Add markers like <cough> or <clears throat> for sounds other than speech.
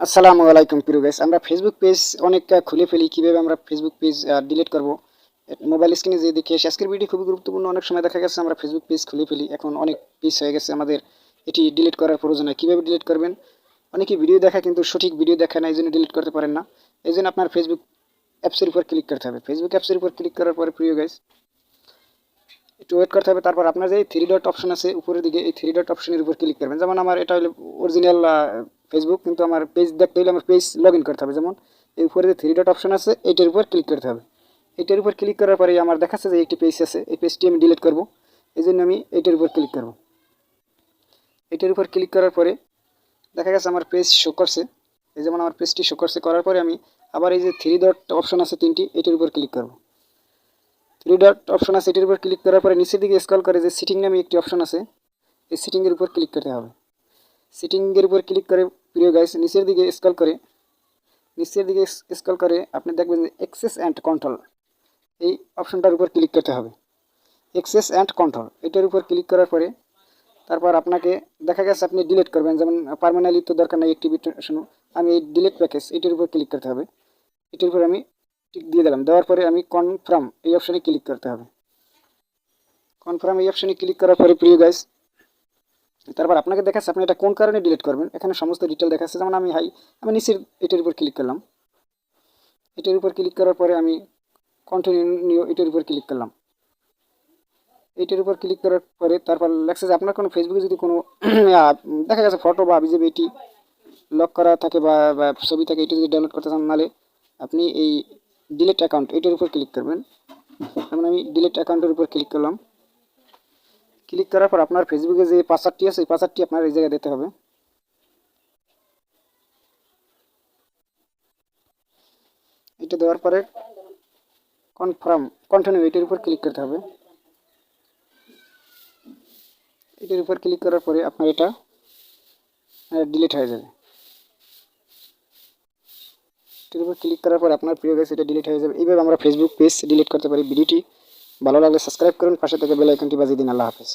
আসসালামু আলাইকুম প্রিয় গাইস আমরা ফেসবুক পেজ অনেক খুলে ফেলি, কীভাবে আমরা ফেসবুক পেজ ডিলিট করব। মোবাইল স্ক্রিনে যে দেখে, আজকের ভিডিও খুবই গুরুত্বপূর্ণ। অনেক সময় দেখা গেছে, আমরা ফেসবুক পেজ খুলে ফেলি। এখন অনেক পেজ হয়ে গেছে, আমাদের এটি ডিলিট করার প্রয়োজন হয়। কীভাবে ডিলিট করবেন? অনেকে ভিডিও দেখা কিন্তু সঠিক ভিডিও দেখা না এই জন্য ডিলিট করতে পারেন না। এই জন্য আপনার ফেসবুক অ্যাপসের উপর ক্লিক করতে হবে। ফেসবুক অ্যাপসের উপর ক্লিক করার পরে, প্রিয় গাইস একটু ওয়েট করতে হবে। তারপর আপনার যে থ্রি ডট অপশন আছে, উপরের দিকে এই থ্রি ডট অপশনের উপর ক্লিক করবেন। যেমন আমার এটা হলো অরিজিনাল ফেসবুক কিন্তু আমার পেজ দেখতে হলে আমার পেজ লগ করতে হবে। যেমন, এই উপরে যে থ্রি ডট অপশন আছে এইটার উপর ক্লিক করতে হবে। এইটার উপর ক্লিক করার পরে আমার দেখাচ্ছে যে একটি পেজ আছে, এই পেজটি আমি ডিলিট করব। এই জন্য আমি এইটার উপর ক্লিক করব। এইটার উপর ক্লিক করার পরে দেখা গেছে আমার পেজ শো করছে। এই যেমন আমার পেজটি শো করছে, করার পরে আমি আবার এই যে থ্রি ডট অপশন আছে তিনটি, এটার উপর ক্লিক করব। থ্রি ডট অপশন আছে, এটির উপর ক্লিক করার পরে নিচের দিকে স্ক্রল করে যে সিটিং নামে একটি অপশন আছে, এই সিটিংয়ের উপর ক্লিক করতে হবে। সিটিংয়ের উপর ক্লিক করে প্রিয় গাইস নিচের দিকে স্ক্রল করে, নিচের দিকে স্ক্রল করে আপনি দেখবেন যে এক্সেস অ্যান্ড কন্ট্রোল এই অপশনটার উপর ক্লিক করতে হবে। এক্সেস অ্যান্ড কন্ট্রোল এটার উপর ক্লিক করার পরে তারপর আপনাকে দেখা গেছে আপনি ডিলিট করবেন, যেমন পারমানেন্টলি তো দরকার নেই অ্যাক্টিভিটেশন আমি এই ডিলিট প্যাকেজ এটার উপর ক্লিক করতে হবে। এটার উপর আমি টিক দিয়ে দিলাম, দেওয়ার পরে আমি কনফার্ম এই অপশানে ক্লিক করতে হবে। কনফার্ম এই অপশানে ক্লিক করার পরে প্রিয় গাইস তারপর আপনাকে দেখাচ্ছে, আপনি এটা কোন কারণে ডিলিট করবেন? এখানে সমস্ত ডিটেল দেখাচ্ছে। যেমন আমি হাই আমি নিচের এটার উপর ক্লিক করলাম। এটার উপর ক্লিক করার পরে আমি কন্টিনিউ এটার উপর ক্লিক করলাম। এটার উপর ক্লিক করার পরে তারপর লেখছে যে আপনার কোনো ফেসবুকে যদি কোনো <clears throat> দেখা গেছে ফটো বা বিজেপি এটি লক করা থাকে বা বা ছবি থাকে, এটি যদি ডাউনলোড করতে চান, নাহলে আপনি এই ডিলেট অ্যাকাউন্ট এটার উপর ক্লিক করবেন। যেমন আমি ডিলেট অ্যাকাউন্টের উপর ক্লিক করলাম। ক্লিক করার পর আপনার ফেসবুকে যে পাসওয়ার্ডটি আছে, এই পাসওয়ার্ডটি আপনার এই জায়গায় দিতে হবে। এটা দেওয়ার পরে কনফার্ম কন্টিনিউ এটার উপর ক্লিক করতে হবে। এটার উপর ক্লিক করার পরে আপনার এটা ডিলিট হয়ে যাবে। এটার উপর ক্লিক করার পর আপনার প্রিয় গেছে এটা ডিলিট হয়ে যাবে। এইভাবে আমরা ফেসবুক পেজ ডিলিট করতে পারি ভিডিওটি ভালো লাগলে সাবস্ক্রাইব করুন পাশে থেকে বেল আইকনটি বাজিয়ে দিন আল্লাহ হাফেজ।